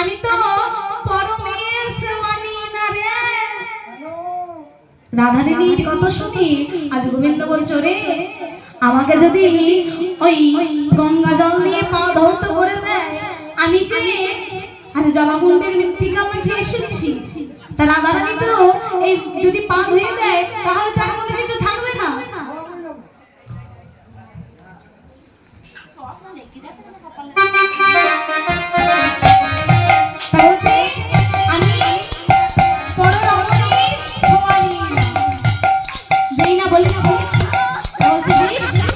আমি তো পরমের সেবানি আমাকে যদি ওই গঙ্গা জল দিয়ে পা ধৌত করে দেয়, আমি যে আজ জলাকুণ্ডের মৃত্তিকা মাখে এসেছি, তা রাধারানী তো এই যদি পা ধুয়ে দেয়, তাহলে তার মধ্যে কিছু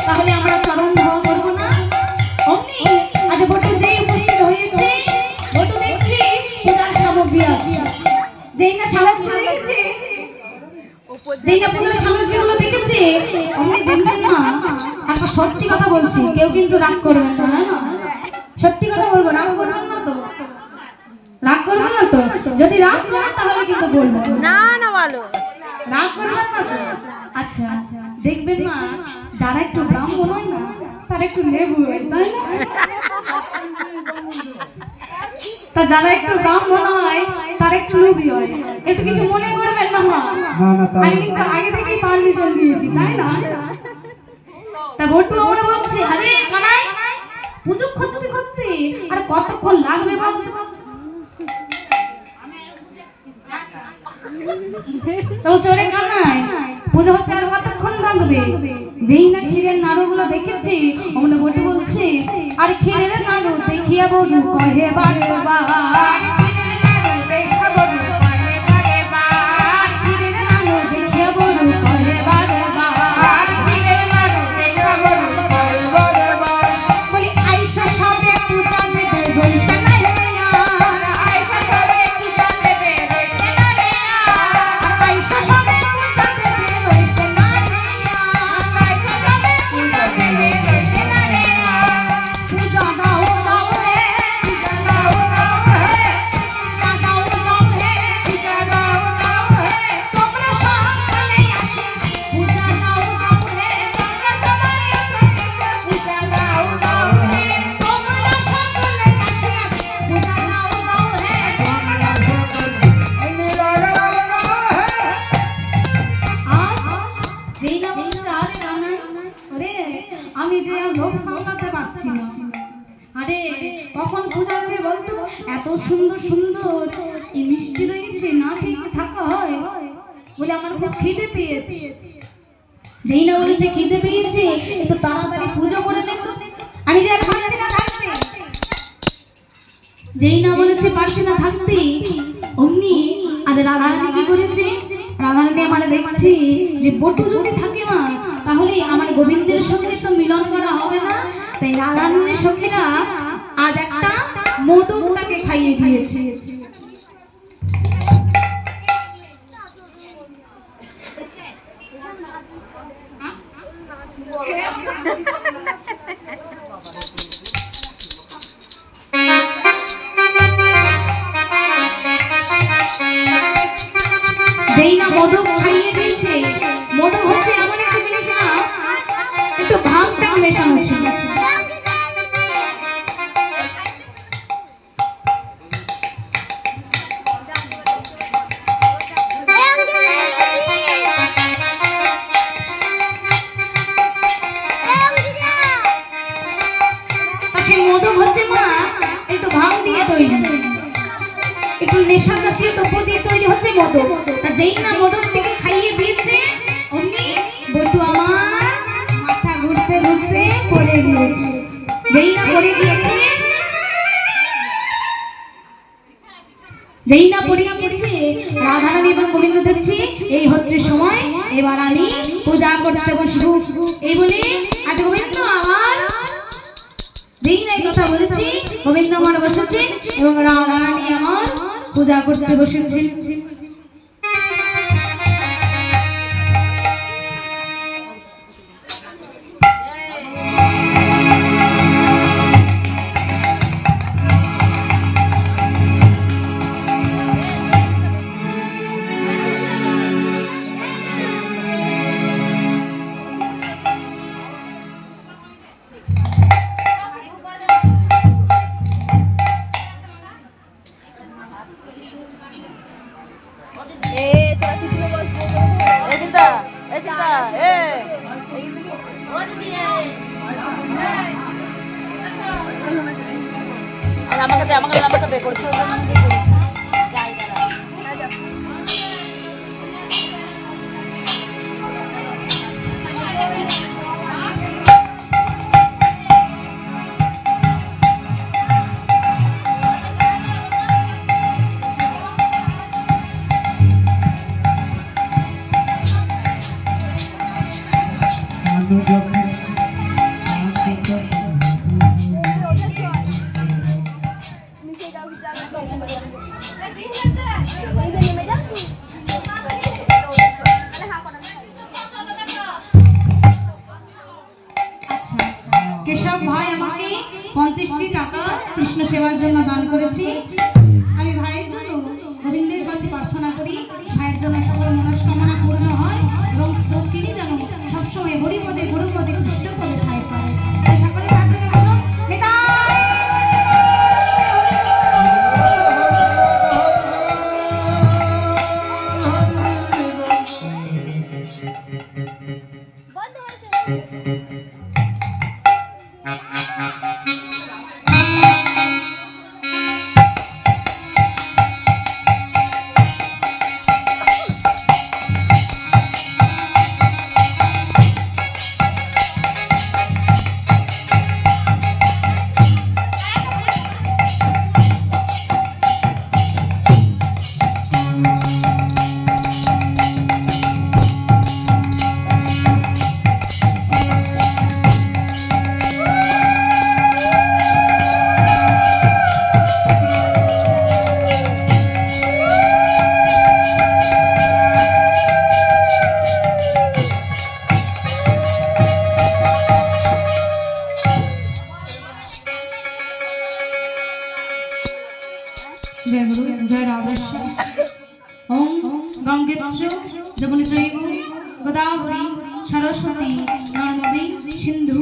তাহলে আমরা চরণ করব না সামগ্রী আছে যেই না সামগ্রী দেখেছে যেই না একটা সত্যি কথা বলছি কেউ কিন্তু রাগ করবেন না? সত্যি কথা বলব রাগ করবেন না তো রাগ করবেন না তো যদি রাগ তাহলে কিন্তু বলব না না তো আচ্ছা দেখবেন না যারা একটু ব্রাহ্মণ হয় না তারা একটু লেবু হয় তাই না? তা যারা একটু ব্রাহ্মণ হয় তারা একটু লুবি হয়। একটু কিছু মনে করবেন না মা? আমি কিন্তু আগে থেকেই পারমিশন দিয়েছি তাই না? তা বটু আমরা বলছি আরে কানাই পুজো করতে করতে আর কতক্ষণ লাগবে ভাবতে? তো চোরে কানায় পুজো হতে আর কতক্ষণ লাগবে যেই না ক্ষীরের নাড়ুগুলো দেখেছি, অমনে বটে বলছি, আর ক্ষীরের নাড়ু দেখিয়া বলু কহে বারে আরে, আমি যে আর সামলাতে পারছি না। আরে, কখন পূজা বলতো? এত সুন্দর সুন্দর মিষ্টি রয়েছে, না থাকা হয় বলে আমার খুব খিদে পেয়েছে। না বলেছে খিদে পেয়েছে, একটু তাড়াতাড়ি পুজো করে। আমি যে আর পারছি না যেই না বলেছে পারছি না থাকতে, অমনি আজ রাধারানী কি করেছে? রাধারানী আমার দেখছি যে বটু যদি থাকে তাহলে আমার গোবিন্দের সঙ্গে তো মিলন করা হবে না। তাই রাধারানীর সঙ্গীরা আজ একটা মধু তাকে খাইয়ে দিয়েছে। যেই সেই মধু হচ্ছে না একটু ভাঙ দিয়ে তৈরি। একটু নেশা জাতীয় দ্রব্য দিয়ে তৈরি হচ্ছে মধু। আর যেই না মধুর থেকে খাইয়ে দিয়েছে, অমনি বটু আমার মাথা ঘুরতে ঘুরতে পড়ে গিয়েছে। যেই না পড়ে গিয়েছে, যেই না পড়ে গিয়েছে, রাধারানী এবং গোবিন্দ দেখছি, এই হচ্ছে সময়। এবার আমি পূজা করতে বসবো। এই বলে যেই না কথা বলেছি গোবিন্দ আমার বসেছে এবং রাধারানী আমার পূজা করতে বসেছে কেশব ভাই আমাকে পঞ্চাশটি টাকা কৃষ্ণ সেবার জন্য দান করেছে। আমি ভাইয়ের জন্য গোবিন্দের প্রার্থনা করি। ভাইয়ের জন্য সকল মনস্কামনা পূর্ণ হয়। জয় গুরু জয় রাধেশ্য ওম सरस्वती যমুনেত্রৈব গোদাবরী সরস্বতী सरस्वती সিন্ধু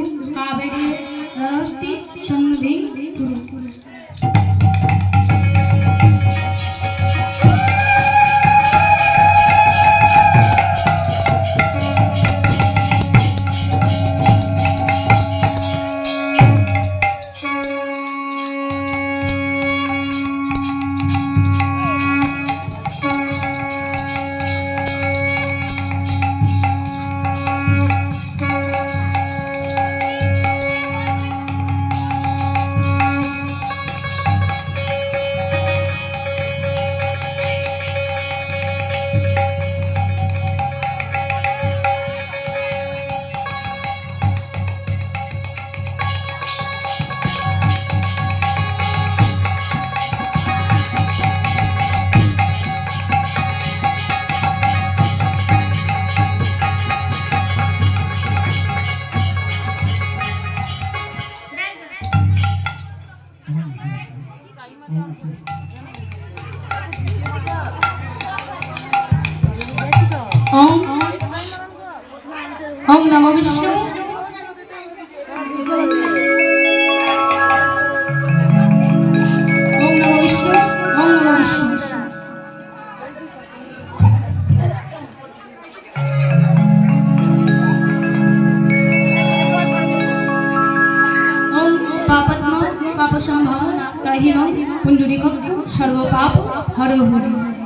পাপদ্ম পাপসম্ভব ত্রাহিণং পুণ্ডরীকত্ব সর্বপাপ হর হরি